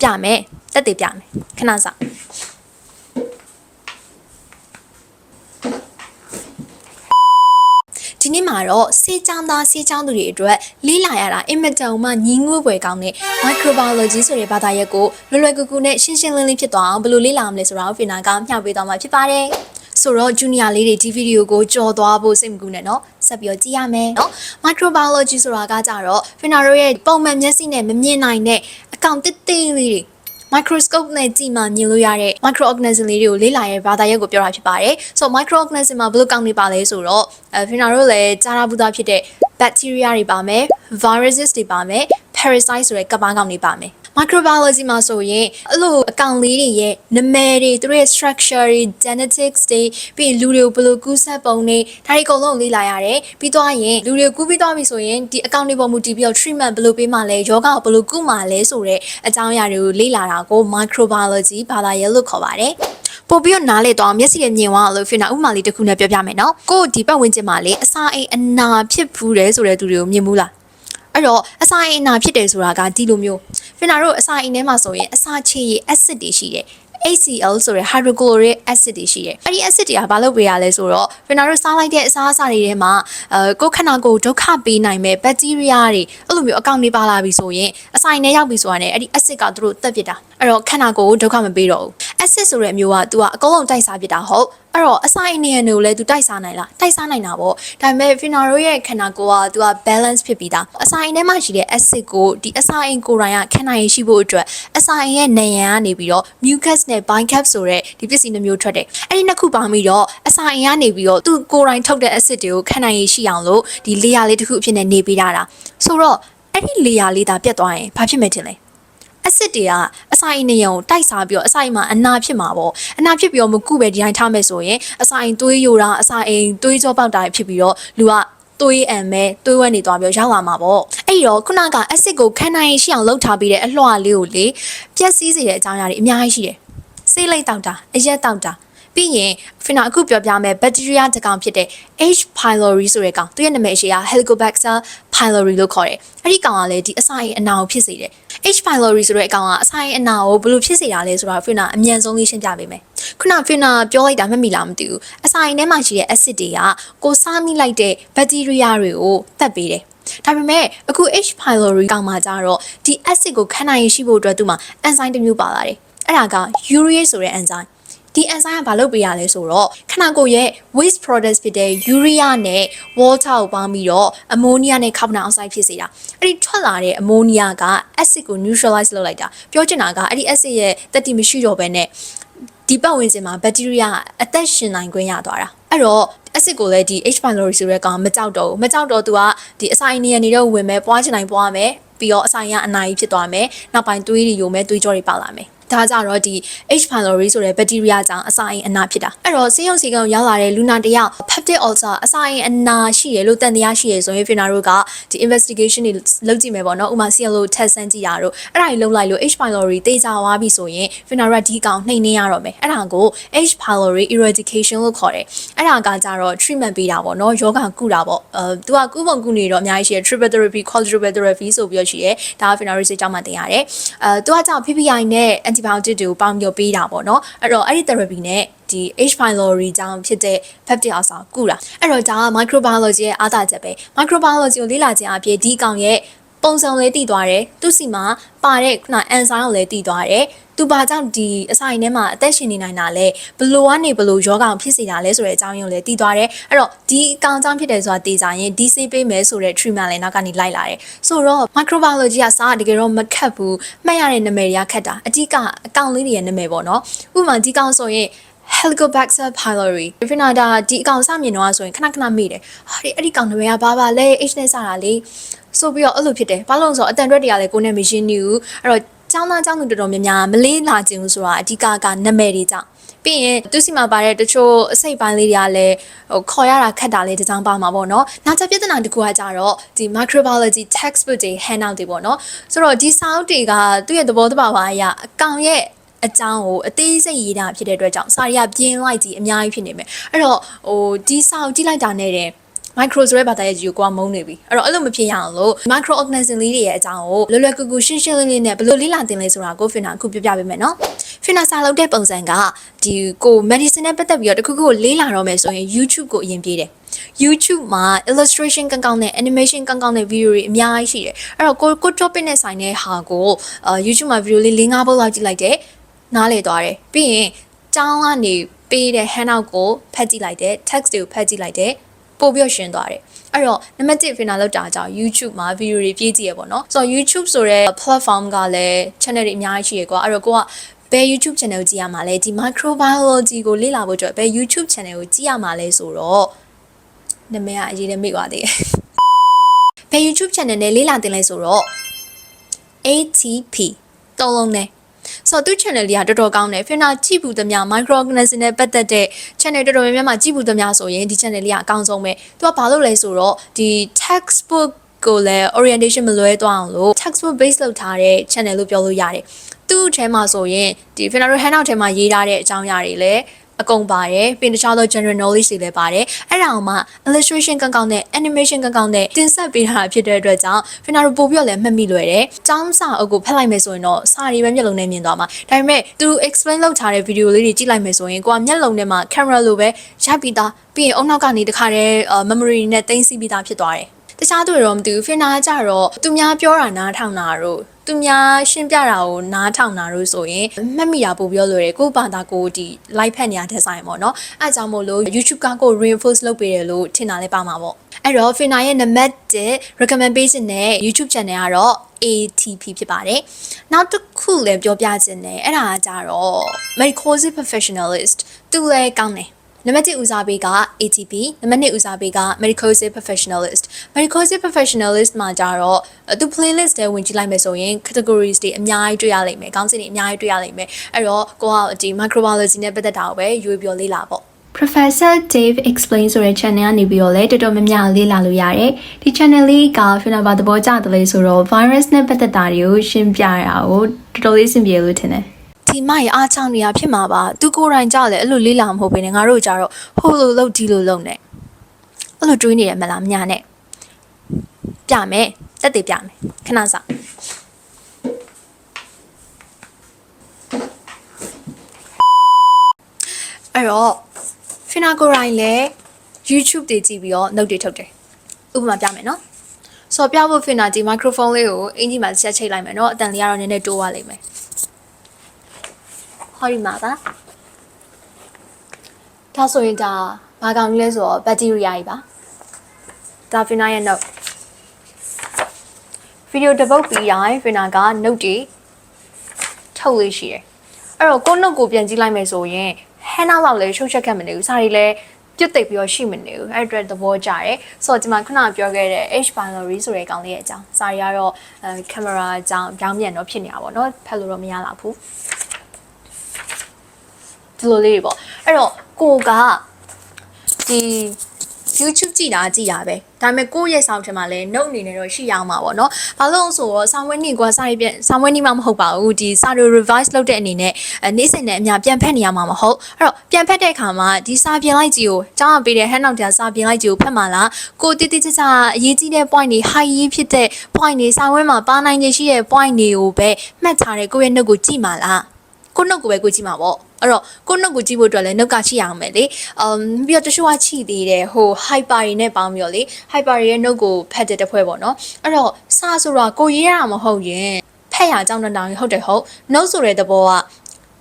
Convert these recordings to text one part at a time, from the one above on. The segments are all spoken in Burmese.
ပြမယ်တက်တည်ပြမယ်ခဏစောင့်ဒီနေ့မှာတော့စေချောင်းသားစေချောင်းသူတွေအတွက်လေးလာရတာအင်မတန်မှညီငွေ့ပွဲကောင်းတဲ့ microbiology ဆိုတဲ့ဘာသာရပ်ကိုလွယ်လွယ်ကူကူနဲ့ရှင်းရှင်းလင်းလင်းဖြစ်သွားအောင်ဘယ်လိုလေးလာမလဲဆိုတာကိုဖင်နာကမျှဝေသွားမှာဖြစ်ပါတယ်ဆိုတော့ junior လေးတွေဒီဗီဒီယိုကိုကြော်သွားဖို့စိတ်မကူနဲ့เนาะဆက်ပြီးတော့ကြည့်ရမယ်เนาะ microbiology ဆိုတာကကြတော့ဖင်နာတို့ရဲ့ပုံမှန်မျက်စိနဲ့မမြင်နိုင်တဲ့အ ကောင်တစ်သေးလေးတွေ microscope နဲ့ကြည့်မှမြင်လို့ရတဲ့ microorganism လေးတွေကိုလေ့လာရဲ့ဘာသာရပ်ကိုပြောတာဖြစ်ပါတယ်။ so microorganism မှာဘယ်လိုကောင်းနေပါလဲဆိုတော့အဲဖင်နာတို့လည်းကြားရဘူးသားဖြစ်တဲ့ bacteria တွေပါမယ် viruses တွေပါမယ် parasite ဆိုတဲ့ကပ်ပါးကောင်တွေပါမယ်။ microbiology မှာဆိုရင်အဲ့လိုအကောင်လေးတွေရဲ့နာမည်တွေသူတို့ရဲ့ structure တွေ genetics တွေပြီးရင်လူတွေကိုဘယ်လိုကူးစက်ပုံတွေဒါတွေအကုန်လုံးလေ့လာရတယ်ပြီးတော့ရင်လူတွေကိုကူးပြီးသွားပြီဆိုရင်ဒီအကောင်တွေပေါ်မူတည်ပြီးတော့ treatment ဘယ်လိုပေးမှလဲယောဂကိုဘယ်လိုကုမှလဲဆိုတဲ့အကြောင်းအရာတွေကိုလေ့လာတာကို microbiology ဘာသာရပ်လို့ခေါ်ပါတယ်ပို့ပြီးတော့နားလေတော့မျက်စိနဲ့မြင်သွားလို့ဖြစ်နေဥပမာလေးတစ်ခုနဲ့ပြောပြမယ်နော်ကို့ဒီပတ်ဝန်းကျင်မှာလေအစာအိမ်အနာဖြစ်ဘူးတယ်ဆိုတဲ့သူတွေကိုမြင်ဘူးလား အဲ့တော့အစာအိမ်အနာဖြစ်တယ်ဆိုတာကဒီလိုမျိုးဖင်နာတို့အစာအိမ်ထဲမှာဆိုရင်အစာချေရည် acid တွေရှိတယ် HCl ဆိုတဲ့ hydrochloric acid တွေရှိတယ်။အဲ့ဒီ acid တွေကဘာလုပ်ပေးရလဲဆိုတော့ဖင်နာတို့စားလိုက်တဲ့အစားအစာတွေထဲမှာအဲကိုယ်ခန္ဓာကိုယ်ဒုက္ခပေးနိုင်မဲ့ဘက်တီးရီးယားတွေအဲ့လိုမျိုးအကောင်တွေပါလာပြီဆိုရင်အဆိုင်နဲ့ရောက်ပြီဆိုတာနဲ့အဲ့ဒီ acid ကသူတို့တက်ပစ်တာ။အဲ့တော့ခန္ဓာကိုယ်ကိုဒုက္ခမပေးတော့ဘူး။ acid ဆိုတဲ့အမျိုးက तू ကအကုန်လုံးတိုက်စားပစ်တာဟုတ်။ အဲ့တော့အဆိုင်နေရနေကိုလည်း तू တိုက်စားနိုင်လား။တိုက်စားနိုင်တာပေါ့။ဒါပေမဲ့ဖင်နာတို့ရဲ့ခန္ဓာကိုယ်က तू က balance ဖြစ်ပြီးသား။အဆိုင်ထဲမှာရှိတဲ့ acid ကိုဒီအဆိုင်ကိုယ်တိုင်ကခန္ဓာရည်ရှိဖို့အတွက်အဆိုင်ရဲ့နံရံကနေပြီးတော့ mucus နဲ့ bicap ဆိုတဲ့ဒီပစ္စည်းနှမျိုးထွက်တယ်။အဲ့ဒီနှစ်ခုပေါင်းပြီးတော့အစာအိမ်ကနေပြီးတော့သူကိုယ်တိုင်ထုတ်တဲ့ acid တွေကိုခန္ဓာရည်ရှိအောင်လို့ဒီ layer လေးတစ်ခုအဖြစ်နဲ့နေပေးတာ။ဆိုတော့အဲ့ဒီ layer လေးသာပြတ်သွားရင်ဘာဖြစ်မယ်ထင်လဲ။ acid တွေကအစာအိမ်နေရုံတိုက်စားပြီးတော့အစာအိမ်မှာအနာဖြစ်မှာပေါ့။အနာဖြစ်ပြီးတော့မကုပဲဒီတိုင်းထားမယ်ဆိုရင်အစာအိမ်သွေးယိုတာအစာအိမ်သွေးကြောပေါက်တာဖြစ်ပြီးတော့လူကသွေးအံမဲသွေးဝဲနေသွားပြီးတော့ရောက်လာမှာပေါ့အဲ့တော့ခုနက acid ကိုခန္ဓာရည်ရှိအောင်လှုပ်ထားပြီးတဲ့အလွှာလေးကိုလေပျက်စီးစေတဲ့အကြောင်းအရာတွေအများကြီးရှိတယ်ဆေးလိပ်တောက်တာအရက်တောက်တာ ပြီးရင်ဖင်နာအခုပြောပြမယ်ဘက်တီးရီးယားတစ်ကောင်ဖြစ်တဲ့ H pylori ဆိုတဲ့ကောင်သူရဲ့နာမည်အရှိက Helicobacter pylori လို့ခေါ်တယ်အဲ့ဒီကောင်ကလည်းဒီအစာရင်အနာကိုဖြစ်စေတယ် H pylori ဆိုတဲ့အကောင်ကအစာရင်အနာကိုဘယ်လိုဖြစ်စေတာလဲဆိုတာဖင်နာအမြန်ဆုံးလေးရှင်းပြပေးမယ်ခုနဖင်နာပြောလိုက်တာမှတ်မိလားမသိဘူးအစာရင်ထဲမှာရှိတဲ့ acid တွေကကိုစားမိလိုက်တဲ့ဘက်တီးရီးယားတွေကိုတတ်ပေးတယ်ဒါပေမဲ့အခု H pylori ကောင်မှာကြတော့ဒီ acid ကိုခန္ဓာရည်ရှိဖို့အတွက်သူ့မှာ enzyme တစ်မျိုးပါလာတယ်အဲ့ဒါက urease ဆိုတဲ့ enzyme ဒီ enzyme ကဘာလုပ်ပေးရလဲဆိုတော့ခန္ဓာကိုယ်ရဲ့ waste products ဖြစ်တဲ့ urea နဲ့ water ကိုပေါင်းပြီးတော့ ammonia နဲ့ carbon dioxide ဖြစ်စေတာအဲ့ဒီထွက်လာတဲ့ ammonia က acid ကို neutralize လုပ်လိုက်တာပြောချင်တာကအဲ့ဒီ acid ရဲ့တက်တိမရှိတော့ဘဲနဲ့ဒီပတ်ဝန်းကျင်မှာဘက်တီးရီးယားအသက်ရှင်နိုင်ခွင့်ရသွားတာအဲ့တော့ acid ကိုလည်းဒီ H pylori ဆိုတဲ့ကောင်မကြောက်တော့ဘူးမကြောက်တော့သူကဒီအဆိုင်နေရနေတော့ဝင်မယ်ပွားချင်တိုင်းပွားမယ်ပြီးတော့အဆိုင်ရအနာကြီးဖြစ်သွားမယ်နောက်ပိုင်းသွေးတွေယိုမယ်သွေးကြောတွေပေါက်လာမယ် ဒါကြတော့ဒီ H pylori ဆိုတဲ့ဘက်တီးရီးယားကြောင့်အစာအိမ်အနာဖြစ်တာအဲ့တော့ဆေးရုံစီကောင်ရောက်လာတဲ့လူနာတယောက် peptic ulcer အစာအိမ်အနာရှိရလို့တန်တရားရှိရဆိုရင်ဖင်နာတို့ကဒီ investigation တွေလုပ်ကြည့်မယ်ပေါ့နော်ဥမာ CLO test ဆန်းကြည့်တာတို့အဲ့ဒါကြီးလုပ်လိုက်လို့ H pylori တေးကြသွားပြီဆိုရင်ဖင်နာတို့ကဒီကောင်နှိမ်နှင်းရတော့မယ်အဲ့ဒါကို H pylori eradication လို့ခေါ်တယ်အဲ့ဒါကကြတော့ treatment ပေးတာပေါ့နော်ယောဂကုတာပေါ့အဲသူကကုပုံကုနေတော့အများကြီးရှိရ triple therapy quadruple therapy ဆိုပြီးတော့ရှိရဒါကဖင်နာတို့စိတ်ကြောင့်မှတင်ရတယ်အဲသူကကြောင့် PPI နဲ့ antibiotic တွေကိုပေါင်းပြီးပေးတာပေါ့နော်အဲ့တော့အဲ့ဒီ therapy နဲ့ဒီ H pylori ကြောင့်ဖြစ်တဲ့ peptide ulcer ကုတာအဲ့တော့ဒါက microbiology ရဲ့အားသာချက်ပဲ microbiology ကိုလေ့လာခြင်းအပြင်ဒီကောင်ရဲ့ ပုံစံလေးတည်သွားတယ်သူစီမှာပါတဲ့ခုန enzyme ကိုလည်းတည်သွားတယ်သူဘာကြောင့်ဒီအစာအိမ်ထဲမှာအသက်ရှင်နေနိုင်တာလဲဘလို့ကနေဘလို့ယောဂအောင်ဖြစ်စေတာလဲဆိုတဲ့အကြောင်းရင်းကိုလည်းတည်သွားတယ်အဲ့တော့ဒီအကောင်ကြောင့်ဖြစ်တယ်ဆိုတာတည်ကြရင်ဒီဆေးပေးမယ်ဆိုတဲ့ treatment လည်းနောက်ကနေလိုက်လာတယ်ဆိုတော့ microbiology ကစားတကယ်တော့မခက်ဘူးမှတ်ရတဲ့နာမည်တွေကခက်တာအဓိကအကောင်လေးတွေရဲ့နာမည်ပေါ့နော်ဥပမာဒီကောင်ဆိုရင် Helicobacter pylori ဖင်နာဒါဒီအကောင်စမြင်တော့ဆိုရင်ခဏခဏမေ့တယ်ဟာဒီအဲ့ဒီကောင်နာမည်ကဘာပါလဲ H နဲ့စတာလေဆိုပြီးတော့အဲ့လိုဖြစ်တယ်ဘာလို့လဲဆိုတော့အတန်တွက်တွေကလည်းကိုယ်နဲ့မရှင်းနေဘူးအဲ့တော့ကျောင်းသားကျောင်းသူတော်တော်များများမလေးလာခြင်းလို့ဆိုတာအဓိကကနာမည်တွေကြောင့်ပြီးရင်သူစီမှာပါတဲ့တချို့အစိတ်ပိုင်းလေးတွေကလည်းဟိုခေါ်ရတာခက်တာလေးတကြောင်ပါမှာပေါ့နော်။နောက်ချက်ပြဿနာတစ်ခုကကြတော့ဒီ microbiology textbook တွေ handout တွေပေါ့နော်။ဆိုတော့ဒီစာအုပ်တွေကသူ့ရဲ့သဘောတဘာဝအရအကောင်ရဲ့ အကြောင်းကိုအသေးစိတ်ရေးတာဖြစ်တဲ့အတွက်ကြောင့်စာရီကပြင်းလိုက်ကြီးအများကြီးဖြစ်နေမယ်အဲ့တော့ဟိုဒီစာကိုကြည့်လိုက်တာနဲ့တဲ့ micro ဆိုတဲ့ဘာသာရပ်ကြီးကိုကိုကမုန်းနေပြီအဲ့တော့အဲ့လိုမဖြစ်ရအောင်လို့ micro organism လေးတွေရဲ့အကြောင်းကိုလွယ်လွယ်ကူကူရှင်းရှင်းလင်းလင်းနဲ့ဘယ်လိုလေ့လာသင်လဲဆိုတာကိုဖင်နာအခုပြပြပေးမယ်နော်ဖင်နာစာလုပ်တဲ့ပုံစံကဒီကို medicine နဲ့ပတ်သက်ပြီးတော့တခုခုကိုလေ့လာတော့မယ်ဆိုရင် YouTube ကိုအရင်ပြေးတယ် YouTube မှာ illustration ကောင်းကောင်းနဲ့ animation ကောင်းကောင်းနဲ့ video တွေအများကြီးရှိတယ်အဲ့တော့ကိုကို topic နဲ့ဆိုင်တဲ့ဟာကိုအာ YouTube မှာ video လေး၄၅ပုတ်လောက်ကြည့်လိုက်တယ် နားလေသွားတယ်ပြီးရင်ကျောင်းကနေပေးတဲ့ handout ကိုဖတ်ကြည့်လိုက်တယ် text တွေကိုဖတ်ကြည့်လိုက်တယ်ပို့ပြီးရှင်းသွားတယ်အဲ့တော့နံပါတ်1 final လောက်တာကြောင့် YouTube မှာ video တွေပြေးကြည့်ရပေါ့နော်ဆိုတော့ YouTube ဆိုတဲ့ platform ကလည်း channel တွေအများကြီးရှိရကွာအဲ့တော့ကိုကဘယ် YouTube channel ကိုကြည့်ရမှာလဲဒီ microbiology ကိုလေ့လာဖို့အတွက်ဘယ် YouTube channel ကိုကြည့်ရမှာလဲဆိုတော့နာမည်ကအရေးနဲ့မိသွားသေးတယ်ဘယ် YouTube channel နဲ့လေ့လာတင်လဲဆိုတော့ ATP သုံးလုံးနဲ့ ဆိုတော့သူ channel လေးကတော်တော်ကောင်းတယ်ဖင်နာကြည့်ဘူးသမျှ microorganism နဲ့ပတ်သက်တဲ့ channel တော်တော်များများမှာကြည့်ဘူးသမျှဆိုရင်ဒီ channel လေးကအကောင်းဆုံးပဲသူကဘာလို့လဲဆိုတော့ဒီ textbook ကိုလည်း orientation မလွဲသွားအောင်လို့ textbook base လုပ်ထားတဲ့ channel လို့ပြောလို့ရတယ်သူ့ထဲမှာဆိုရင်ဒီဖင်နာတို့ handout ထဲမှာရေးထားတဲ့အကြောင်းအရာတွေလည်း အကုန်ပါတယ်ပြီးတခြားသော general knowledge တွေလည်းပါတယ်အဲ့ဒါအောင်မှ illustration ကောင်းကောင်းနဲ့ animation ကောင်းကောင်းနဲ့တင်ဆက်ပေးထားတာဖြစ်တဲ့အတွက်ကြောင့်ဖင်နာတို့ပို့ပြီးတော့လည်းမှတ်မိလွယ်တယ်။ကျောင်းစာအုပ်ကိုဖတ်လိုက်မယ်ဆိုရင်တော့စာရီပဲမျက်လုံးနဲ့မြင်သွားမှာ။ဒါပေမဲ့သူ explain လုပ်ထားတဲ့ video လေးတွေကြည့်လိုက်မယ်ဆိုရင်ကိုကမျက်လုံးထဲမှာ camera လိုပဲရိုက်ပြီးသားပြီးရင်အုံနောက်ကနေတခါတည်း memory နဲ့တင်စီပြီးသားဖြစ်သွားတယ်။တခြားသူတွေတော့မသိဘူးဖင်နာကြတော့သူများပြောတာနားထောင်တာတို့ သူများရှင်းပြတာကိုနားထောင်တာတို့ဆိုရင်မှတ်မိတာပို့ပြောလို့ရတယ်ကိုယ့်ဘာသာကိုဒီ live ဖက်နေရတဲ့ဆိုင်ပေါ့နော်အဲအကြောင်းမို့လို့ YouTube ကကို reinforce လုပ်ပေးတယ်လို့ထင်တာလည်းပါမှာပေါ့အဲ့တော့ Fina ရဲ့ number 1 recommend ပေးခြင်းနဲ့ YouTube channel ကတော့ ATP ဖြစ်ပါတယ်နောက်တစ်ခုလည်းပြောပြခြင်းနဲ့အဲ့ဒါကကြတော့ medical professionalist သူလည်းကောင်းတယ် နံပါတ်1ဦးစားပေးက ATP နံပါတ်2ဦးစားပေးက medical aid professionalist medical aid professionalist မှာကြတော့သူ playlist ထဲဝင်ကြည့်လိုက်မယ်ဆိုရင် categories တွေအများကြီးတွေ့ရလိမ့်မယ်ခေါင်းစဉ်တွေအများကြီးတွေ့ရလိမ့်မယ်အဲ့တော့ကိုကဒီ microbiology နဲ့ပတ်သက်တာကိုပဲရွေးပြောလေ့လာပေါ့ Professor Dave Explain ဆိုတဲ့ channel ကနေပြီးတော့လည်းတော်တော်များများလေ့လာလို့ရတယ်။ဒီ channel လေးက final ဘာသဘောကျတယ်လဲဆိုတော့ virus နဲ့ပတ်သက်တာတွေကိုရှင်းပြတာကိုတော်တော်လေးအဆင်ပြေလို့ထင်တယ်။ ဒီမရအားချောင်းနေတာဖြစ်မှာပါသူကိုယ်တိုင်ကြလည်းအဲ့လိုလေးလာမဟုတ်ဘဲနဲ့ငါတို့ကြတော့ဟိုလိုလုပ်ဒီလိုလုပ်နေအဲ့လိုတွေးနေရမလားမညာနဲ့ပြမယ်တက်တည်ပြမယ်ခဏစားအဲ့တော့ဖီနာကိုရိုင်းလည်း YouTube တွေကြည့်ပြီးတော့ note တွေထုတ်တယ်ဥပမာပြမယ်နော်ဆိုတော့ပြဖို့ဖင်နာဒီ microphone လေးကိုအင်ကြီးမှာဆက်ချိတ်လိုက်မယ်နော်အတန်လေးကတော့နည်းနည်းတိုးသွားလိမ့်မယ် ဟောဒီမှာပါဒါဆိုရင်ဒါဘာကောင်ကြီးလဲဆိုတော့ဘက်တီးရီးယားကြီးပါဒါဖင်နာရဲ့ note ဗီဒီယိုတစ်ပုတ်ပြီးရင်ဖင်နာက note တွေထုတ်လေးရှိတယ်အဲ့တော့ကို note ကိုပြန်ကြည့်လိုက်မယ်ဆိုရင် hand out လောက်လဲရှုပ်ချက်ခတ်မနေဘူးစာရီလဲပြုတ်သိပ်ပြီးတော့ရှိမနေဘူးအဲ့အတွက်သဘောကျတယ်ဆိုတော့ဒီမှာခုနပြောခဲ့တဲ့ H binary ဆိုတဲ့ကောင်လေးရဲ့အကြောင်းစာရီကတော့အဲကင်မရာအကြောင်းပြောင်းပြန်တော့ဖြစ်နေတာပေါ့နော်ဖက်လို့တော့မရတော့ဘူး ဒီလိုလေးတွေပေါ့အဲ့တော့ကိုကဒီ YouTube ကြည့်တာကြည့်တာပဲဒါပေမဲ့ကိုယ့်ရဲ့ sound ထဲမှာလည်း note အနေနဲ့တော့ရှိရအောင်ပါပေါ့နော်ဘာလို့လဲဆိုတော့ sound ဝင်းနေကွာစာရေးပြန် sound ဝင်းနေမှမဟုတ်ပါဘူးဒီစာတွေ revise လုပ်တဲ့အနေနဲ့အဲနေ့စဉ်နဲ့အများပြန်ဖက်နေရမှာမဟုတ်အဲ့တော့ပြန်ဖက်တဲ့အခါမှာဒီစာပြင်လိုက်ကြီးကိုကျောင်းကပေးတဲ့ handout တရားစာပြင်လိုက်ကြီးကိုဖက်မှာလားကိုတိတိကျကျအရေးကြီးတဲ့ point တွေ high ရေးဖြစ်တဲ့ point တွေစာဝင်းမှာပါနိုင်ခြေရှိတဲ့ point တွေကိုပဲမှတ်ထားတဲ့ကိုယ့်ရဲ့ note ကိုကြည့်မှာလားကိုနှုတ်ကိုပဲကိုကြည့်မှာပေါ့ အဲ့တော့ကိုနှုတ်ကိုကြည့်ဖို့အတွက်လည်းနှုတ်ကချိရအောင်မယ်လေအမ်ပြီးတော့တချို့ကချိသေးတယ်ဟို hyper တွေနဲ့ပေါင်းပြီးတော့လေ hyper တွေရဲ့နှုတ်ကိုဖတ်တဲ့တစ်ဖွဲ့ပေါ့နော်အဲ့တော့စာဆိုတာကိုရေးရမှာမဟုတ်ရင်ဖက်ရအကြောင်းတန်းတောင်ဟုတ်တယ်ဟုတ်နှုတ်ဆိုတဲ့သဘောက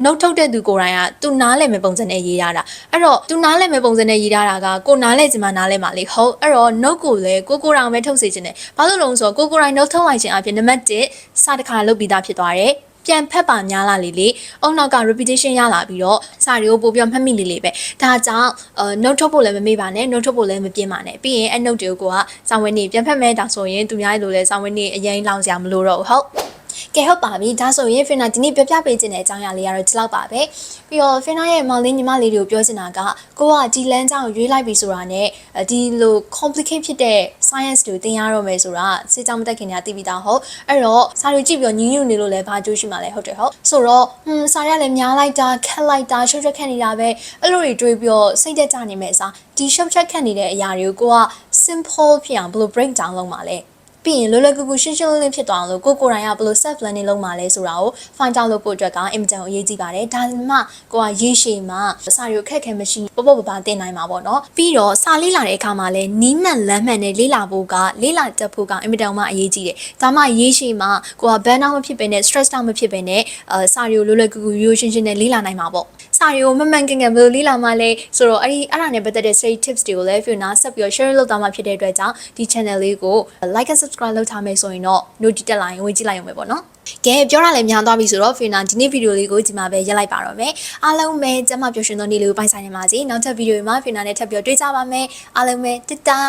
နှုတ်ထုတ်တဲ့သူကိုယ်တိုင်ကသူနားလည်မဲ့ပုံစံနဲ့ရေးရတာအဲ့တော့သူနားလည်မဲ့ပုံစံနဲ့ရေးထားတာကကိုနားလည်ချင်မှနားလည်မှာလေဟုတ်အဲ့တော့နှုတ်ကိုလည်းကိုကိုယ်တိုင်ပဲထုတ်စေချင်တယ်ဘာလို့လဲဆိုတော့ကိုကိုယ်တိုင်နှုတ်ထုတ်လိုက်ခြင်းအပြင်နံပါတ်1စာတစ်ခါလုပ်ပြီးသားဖြစ်သွားတယ် ပြန်ဖက်ပါများလာလေလေအုံနောက်က repetition ရလာပြီးတော့စာတွေကိုပို့ပြီးမှတ်မိလေလေပဲဒါကြောင့်အဲ note ထုတ်ဖို့လည်းမမေ့ပါနဲ့ note ထုတ်ဖို့လည်းမပြင်းပါနဲ့ပြီးရင်အဲ note တွေကိုကစောင်းဝင်းနေပြန်ဖက်မဲတာဆိုရင်သူများလိုလဲစောင်းဝင်းနေအရင်လောင်စရာမလိုတော့ဘူးဟုတ် ကဲဟုတ်ပါပြီဒါဆိုရင်ဖင်နာဒီနေ့ပြပြပေးခြင်းတဲ့အကြောင်းအရာလေးကတော့ဒီလောက်ပါပဲပြီးတော့ဖင်နာရဲ့မောင်လေးညီမလေးတွေကိုပြောချင်တာကကိုကဒီလမ်းကြောင်းရွေးလိုက်ပြီဆိုတာနဲ့ဒီလို complicate ဖြစ်တဲ့ science တွေသင်ရတော့မယ်ဆိုတာစေကြောင်းမတက်ခင်ကသိပြီးသားဟုတ်အဲ့တော့စာတွေကြည့်ပြီးတော့ညင်းညူနေလို့လည်းဘာကြိုးရှိမှလဲဟုတ်တယ်ဟုတ်ဆိုတော့ဟွန်းစာရလည်းများလိုက်တာခက်လိုက်တာရှုပ်ချက်ခက်နေတာပဲအဲ့လိုတွေတွေးပြီးတော့စိတ်သက်သာနေမယ်အစားဒီရှုပ်ချက်ခက်နေတဲ့အရာတွေကိုကိုကစ simple ဖြစ်အောင်ဘယ်လို break down လုပ်မှာလဲ ပြီးရင်လွယ်လွယ်ကူကူရှင်းရှင်းလင်းလင်းဖြစ်သွားအောင်လို့ကိုကိုယ်တိုင်ကဘယ်လို self learning လုပ်မှာလဲဆိုတာကို find out လုပ်ဖို့အတွက်ကအင်မတန်အရေးကြီးပါတယ်ဒါမှကိုကရေးရှည်မှာစာရီကိုခက်ခဲမရှိပေါ့ပေါ့ပါပါသင်နိုင်မှာပေါ့နော်ပြီးတော့စာလေ့လာတဲ့အခါမှာလည်းနီးမှန်လမ်းမှန်နဲ့လေ့လာဖို့ကလေ့လာတတ်ဖို့ကအင်မတန်မှအရေးကြီးတယ်ဒါမှရေးရှည်မှာကိုက burn out မဖြစ်ဘဲနဲ့ stress out မဖြစ်ဘဲနဲ့အဲစာရီကိုလွယ်လွယ်ကူကူရိုးရှင်းရှင်းနဲ့လေ့လာနိုင်မှာပေါ့ စာရီကိုမမှန်ကန်ကန်ဘယ်လိုလေ့လာမှလဲဆိုတော့အဲ့ဒီအဲ့ဒါနဲ့ပတ်သက်တဲ့ study tips တွေကိုလည်း Fiona ဆက်ပြီးတော့ share လုပ်သွားမှာဖြစ်တဲ့အတွက်ကြောင့်ဒီ channel လေးကို like and subscribe လုပ်ထားမယ်ဆိုရင်တော့ notification တက်လာရင်ဝင်ကြည့်လိုက်ရုံပဲပေါ့နော်ကဲပြောရလဲများသွားပြီဆိုတော့ Fiona ဒီနေ့ဗီဒီယိုလေးကိုဒီမှာပဲရက်လိုက်ပါတော့မယ်အားလုံးပဲကျမပျော်ရွှင်သောနေ့လေးကိုပိုင်ဆိုင်နေပါစေနောက်ထပ်ဗီဒီယိုမှာ Fiona နဲ့ထပ်ပြီးတော့တွေ့ကြပါမယ်အားလုံးပဲတစ်တာ